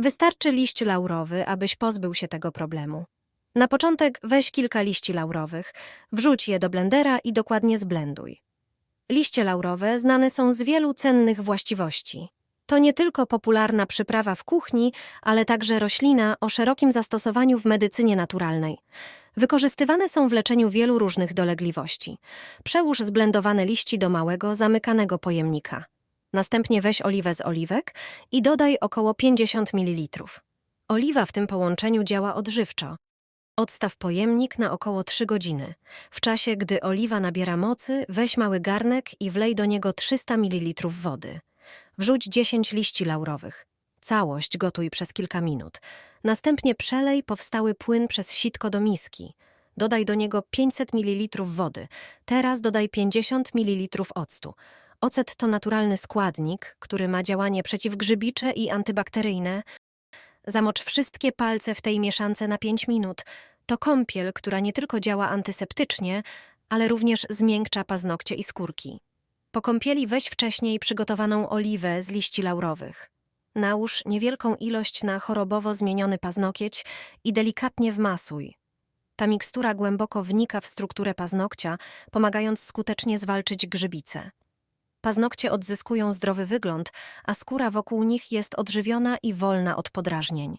Wystarczy liść laurowy, abyś pozbył się tego problemu. Na początek weź kilka liści laurowych, wrzuć je do blendera i dokładnie zblenduj. Liście laurowe znane są z wielu cennych właściwości. To nie tylko popularna przyprawa w kuchni, ale także roślina o szerokim zastosowaniu w medycynie naturalnej. Wykorzystywane są w leczeniu wielu różnych dolegliwości. Przełóż zblendowane liści do małego, zamykanego pojemnika. Następnie weź oliwę z oliwek i dodaj około 50 ml. Oliwa w tym połączeniu działa odżywczo. Odstaw pojemnik na około 3 godziny. W czasie, gdy oliwa nabiera mocy, weź mały garnek i wlej do niego 300 ml wody. Wrzuć 10 liści laurowych. Całość gotuj przez kilka minut. Następnie przelej powstały płyn przez sitko do miski. Dodaj do niego 500 ml wody. Teraz dodaj 50 ml octu. Ocet to naturalny składnik, który ma działanie przeciwgrzybicze i antybakteryjne. Zamocz wszystkie palce w tej mieszance na 5 minut. To kąpiel, która nie tylko działa antyseptycznie, ale również zmiękcza paznokcie i skórki. Po kąpieli weź wcześniej przygotowaną oliwę z liści laurowych. Nałóż niewielką ilość na chorobowo zmieniony paznokieć i delikatnie wmasuj. Ta mikstura głęboko wnika w strukturę paznokcia, pomagając skutecznie zwalczyć grzybice. Paznokcie odzyskują zdrowy wygląd, a skóra wokół nich jest odżywiona i wolna od podrażnień.